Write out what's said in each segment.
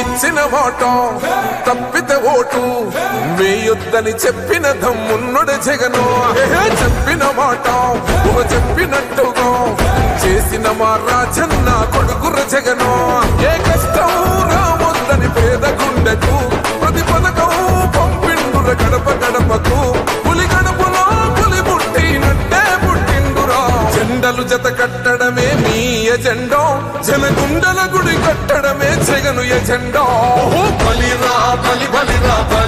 ఇచ్చిన మాట తప్పితే ఓటు. వేయొద్దని చెప్పిన దమ్మున్నడు జగను. ఏహే, చెప్పిన మాట ఊహ మా రాజన్న కొడుకుర జగను ఏ కష్టం రావద్దని పేద గుండెకు ప్రతి పథకం పంపిండుర గడప గడపకు. పులి గడపలో పులి పుట్టినట్టే పుట్టిండురా. జెండలు జత కట్టడమే మీ ఎజెండో. జనగుండల గుడి కట్టడమే జగను ఎజెండో. బలిరా బలి బలిరా బలి.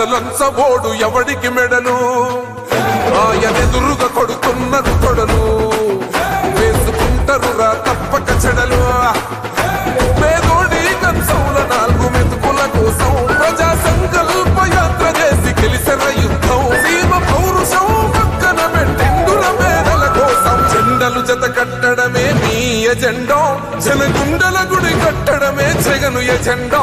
అసలంచబోడు ఎవడికి మెడలు? ఆయనెదురుగా కొడుతున్నారు తొడలు వేసుకుంటారు రా తప్పక చెడలు. పేదోడి కంచంల నాలుగు మెతుకుల కోసం ప్రజా సంకల్ప యాత్ర చేసి గెలిసిన యుద్ధం. సీమ పౌరుషం పక్కన పెట్టిండుల పేదల కోసం జెండలు జత కట్టడమే మీ ఎజెండో. జనగుండల గుడి కట్టడమే జగను ఎజెండో.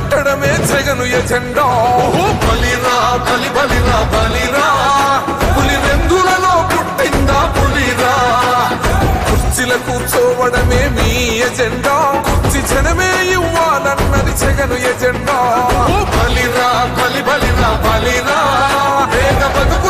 కట్టడమే జగను ఎజెండా. బలిరా బలి బలిరా బలిరా. పులి వెందులలో పుట్టిందా పులిరా? కుర్చీల కూర్చోవడమే మీ ఎజెండా. కుర్చీ జనమే ఇవ్వాలన్నది జగను ఎజెండా. బలిరా బలి బలిరా బలిరా. వేగ బతుకు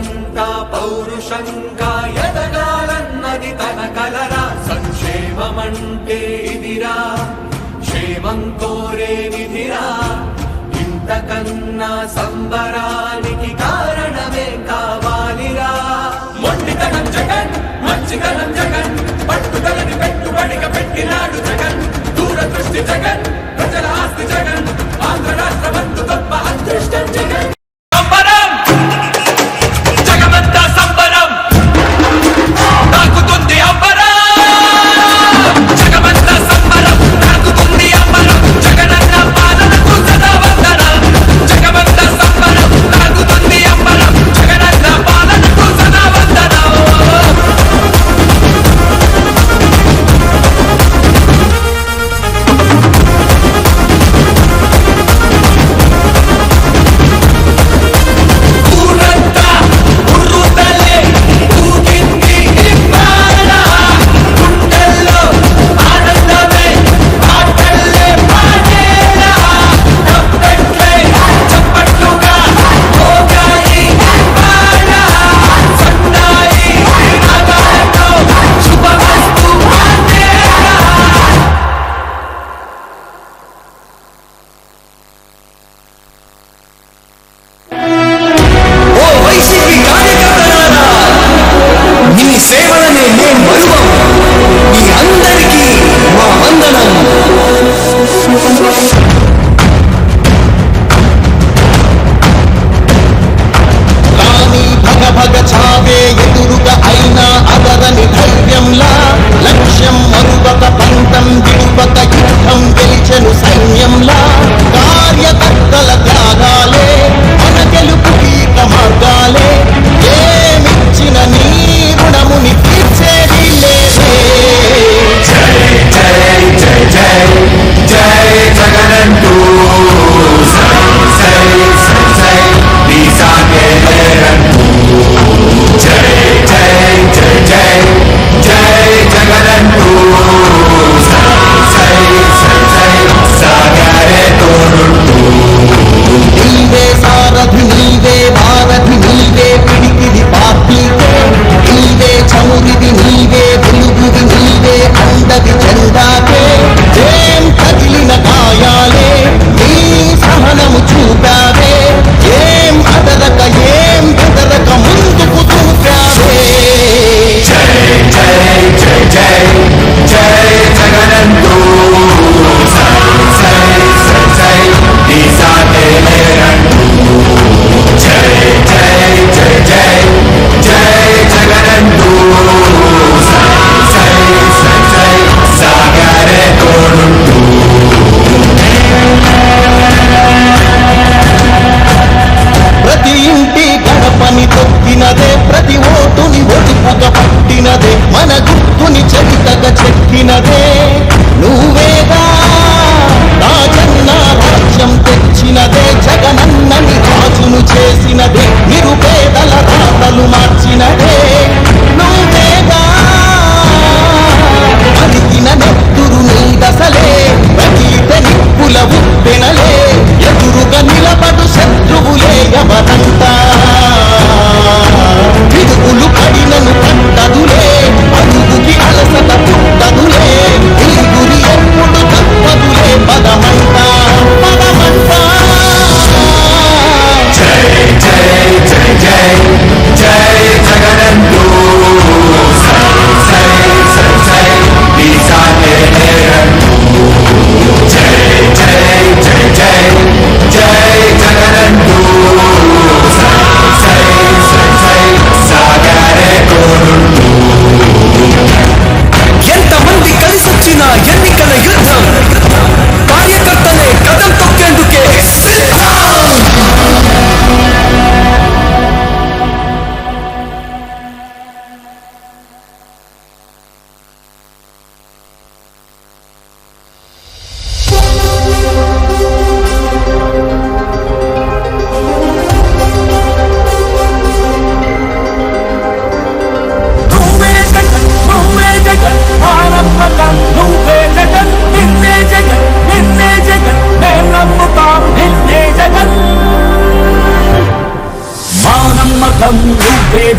బలంగా పౌరుషంకా ఎదగాలన్నది తన కలరా. సంక్షేమమంటే ఇదిరా. క్షేమం కోరే విధిరా. ఇంతకన్నా సంబరానికి కారణమే కావాలిరా. మొండితనం జగన్ మంచితనం జగన్. పట్టుదలని పెట్టుబడిక పెట్టినాడు జగన్. దూరదృష్టి జగన్ ప్రజల ఆస్తి జగన్. ఆంధ్ర రాష్ట్ర బంధు తప్ప అదృష్టం జగన్.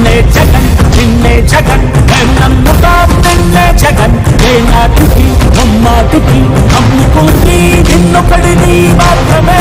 నిన్నే జగన్ నిన్నే జగన్ నమ్ముతా నిన్నే జగన్. ఏ నాటికి అమ్మాటికి అమ్ముకుంది నిన్ను పడి మాత్రమే.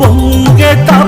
పొంగె తప్ప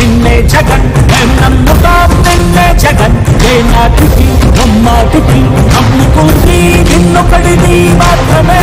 నిన్నే జగన్ నమ్ముతాం నిన్నే జగన్. ఏ నాటికి బొమ్మాటికి నమ్ముకుంది నిన్నొకడిది మాత్రమే.